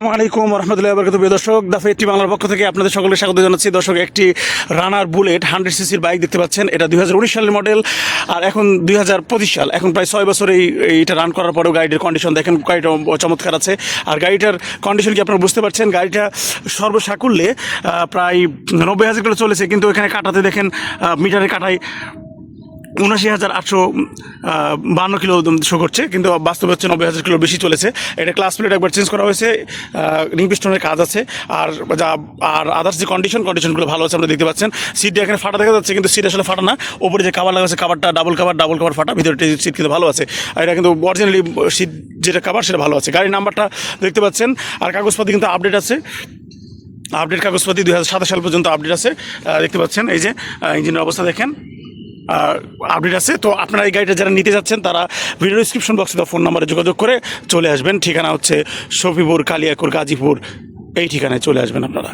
আসসালামু আলাইকুম রহমতুল্লাহ বরকত দর্শক দাফে একটি বাংলার পক্ষ থেকে আপনাদের সকলকে স্বাগত জানাচ্ছি। দর্শক, একটি রানার বুলেট হান্ড্রেড সিসির বাইক দেখতে পাচ্ছেন। এটা দুই হাজার উনিশ সালের মডেল আর এখন দুই হাজার পঁচিশ সাল। এখন প্রায় ছয় বছর এই, এইটা রান করার পরেও গাড়িটির কন্ডিশন দেখেন, গাড়িটা চমৎকার আছে। আর গাড়িটার কন্ডিশন কি আপনারা বুঝতে পারছেন? গাড়িটা সর্বসাকুল্যে প্রায় নব্বই হাজার কিলো চলেছে। কিন্তু এখানে কাটাতে দেখেন মিটারে কাটায় উনআশি হাজার আটশো বান্ন কিলো শো করছে, কিন্তু বাস্তবে হচ্ছে নব্বই হাজার কিলো বেশি চলেছে। এটা ক্লাস প্লেট একবার চেঞ্জ করা হয়েছে রিং পিস্টনের কাজ আছে, আর যা, আর আদার্স যে কন্ডিশন কন্ডিশনগুলো ভালো আছে আমরা দেখতে পাচ্ছেন। সিটটা এখানে ফাটা দেখা যাচ্ছে, কিন্তু সিট আসলে ফাটা না। ওপরে যে কাভার লাগা আছে কাভারটা ডাবল কাভার ডাবল কাভার ফাটা, ভিতরে সিট কিন্তু ভালো আছে। আর এটা কিন্তু অরিজিনালি সিট যেটা কাভার সেটা ভালো আছে। গাড়ির নাম্বারটা দেখতে পাচ্ছেন, আর কাগজপাতি কিন্তু আপডেট আছে। আপডেট কাগজপাতি দুই হাজার সাতাশ সাল পর্যন্ত আপডেট আছে দেখতে পাচ্ছেন, এই যে ইঞ্জিনের অবস্থা দেখেন। আপডেট আছে। তো আপনারা এই গাড়িটা যারা নিতে যাচ্ছেন, তারা ভিডিও ডিসক্রিপশন বক্সে ফোন নাম্বারে যোগাযোগ করে চলে আসবেন। ঠিকানা হচ্ছে শফিপুর, কালিয়াকুর, গাজীপুর, এই ঠিকানায় চলে আসবেন আপনারা।